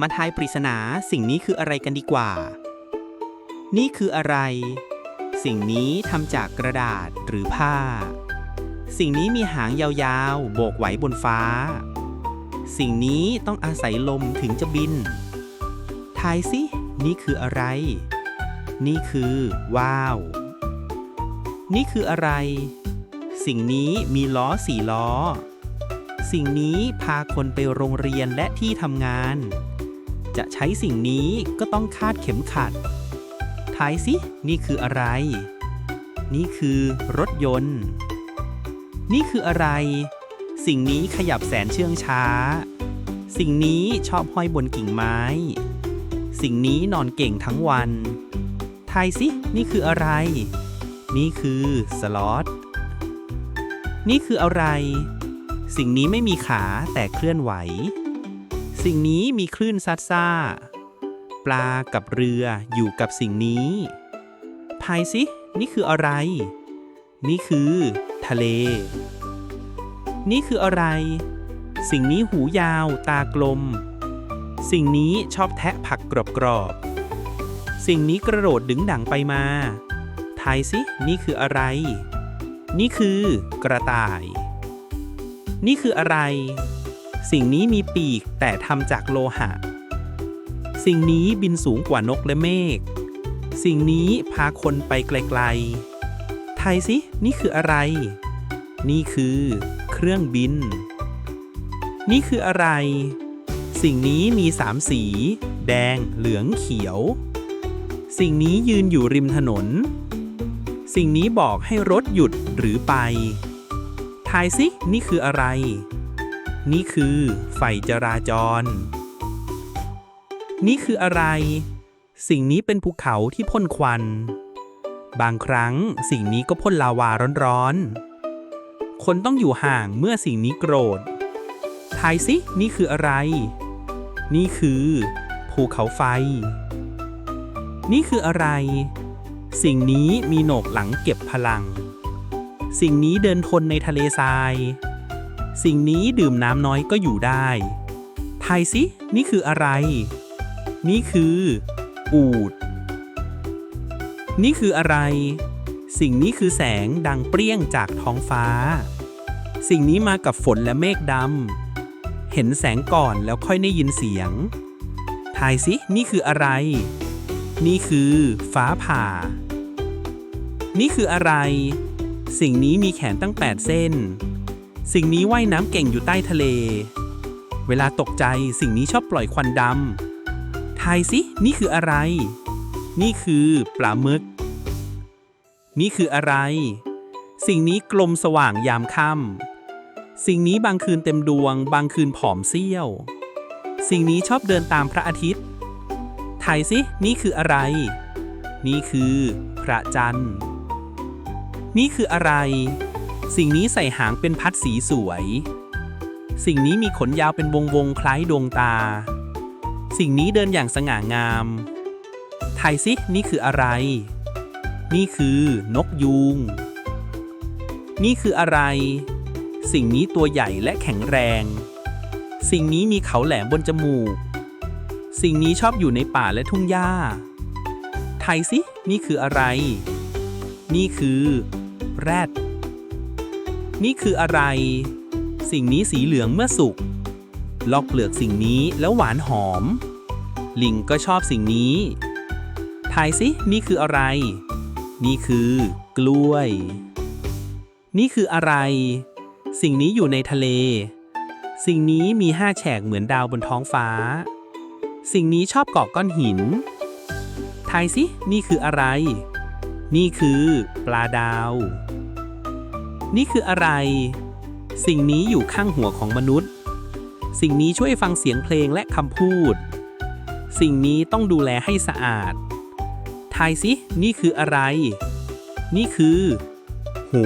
มาทายปริศนาสิ่งนี้คืออะไรกันดีกว่า นี่คืออะไร สิ่งนี้ทำจากกระดาษหรือผ้า สิ่งนี้มีหางยาวๆ โบกไหวบนฟ้า สิ่งนี้ต้องอาศัยลมถึงจะบิน ทายสิ นี่คืออะไร นี่คือว้าว นี่คืออะไร สิ่งนี้มีล้อสี่ล้อสิ่งนี้พาคนไปโรงเรียนและที่ทำงาน จะใช้สิ่งนี้ก็ต้องคาดเข็มขัดทายสิ นี่คืออะไร นี่คือรถยนต์ นี่คืออะไร สิ่งนี้ขยับแสนเชื่องช้า สิ่งนี้ชอบห้อยบนกิ่งไม้ สิ่งนี้นอนเก่งทั้งวัน ทายสิ นี่คืออะไร นี่คือสล็อต นี่คืออะไร สิ่งนี้ไม่มีขาแต่เคลื่อนไหว สิ่งนี้มีคลื่นซัดซ่า ปลากับเรืออยู่กับสิ่งนี้ทายสิ นี่คืออะไร นี่คือ ทะเล นี่คืออะไร สิ่งนี้หูยาวตากลม สิ่งนี้ชอบแทะผักกรอบๆ สิ่งนี้กระโดดดึงดังไปมา ทายสิ นี่คืออะไร นี่คือกระต่าย นี่คืออะไร สิ่งนี้มีปีกแต่ทำจากโลหะ สิ่งนี้บินสูงกว่านกและเมฆ สิ่งนี้พาคนไปไกลๆทยสิ นี่คืออะไร นี่คือ เครื่องบิน นี่คืออะไร สิ่งนี้มีสามสี แดง เหลือง เขียว สิ่งนี้ยืนอยู่ริมถนน สิ่งนี้บอกให้รถหยุดหรือไป ทายสิ นี่คืออะไร นี่คือไฟจราจร นี่คืออะไร สิ่งนี้เป็นภูเขาที่พ่นควัน บางครั้งสิ่งนี้ก็พ่นลาวาร้อนๆ คนต้องอยู่ห่างเมื่อสิ่งนี้โกรธ ทายสิ นี่คืออะไร นี่คือภูเขาไฟ นี่คืออะไร สิ่งนี้มีโหนกหลังเก็บพลัง สิ่งนี้เดินทนในทะเลทราย สิ่งนี้ดื่มน้ำน้อยก็อยู่ได้ ทายสิ นี่คืออะไร นี่คือ อูด นี่คืออะไร สิ่งนี้คือแสงดังเปรี้ยงจากท้องฟ้า สิ่งนี้มากับฝนและเมฆดำ เห็นแสงก่อนแล้วค่อยได้ยินเสียง ทายสิ นี่คืออะไร นี่คือฟ้าผ่า นี่คืออะไร สิ่งนี้มีแขนตั้ง 8 เส้น สิ่งนี้ว่ายน้ำเก่งอยู่ใต้ทะเล เวลาตกใจสิ่งนี้ชอบปล่อยควันดำทายสิ นี่คืออะไร นี่คือปลาหมึก นี่คืออะไร สิ่งนี้กลมสว่างยามค่ำสิ่งนี้บางคืนเต็มดวง บางคืนผอมเสี้ยว สิ่งนี้ชอบเดินตามพระอาทิตย์ทายสิ นี่คืออะไร นี่คือ พระจันทร์ นี่คืออะไร สิ่งนี้ใส่หางเป็นพัดสีสวย สิ่งนี้มีขนยาวเป็นวงวงๆคล้ายดวงตา สิ่งนี้เดินอย่างสง่างามทายสินี่คืออะไร นี่คือนกยูง นี่คืออะไร สิ่งนี้ตัวใหญ่และแข็งแรง สิ่งนี้มีเขาแหลมบนจมูก สิ่งนี้ชอบอยู่ในป่าและทุ่งหญ้าทายสินี่คืออะไร นี่คือ แรด นี่คืออะไร สิ่งนี้สีเหลืองเมื่อสุก ลอกเปลือกสิ่งนี้แล้วหวานหอม ลิงก็ชอบสิ่งนี้ทายสิ นี่คืออะไร นี่คือ กล้วย นี่คืออะไร สิ่งนี้อยู่ในทะเล สิ่งนี้มีห้าแฉกเหมือนดาวบนท้องฟ้า สิ่งนี้ชอบเกาะก้อนหิน ทายสิ นี่คืออะไร นี่คือ ปลาดาว นี่คืออะไร สิ่งนี้อยู่ข้างหัวของมนุษย์ สิ่งนี้ช่วยฟังเสียงเพลงและคำพูด สิ่งนี้ต้องดูแลให้สะอาด ทายสิ นี่คืออะไร นี่คือ หู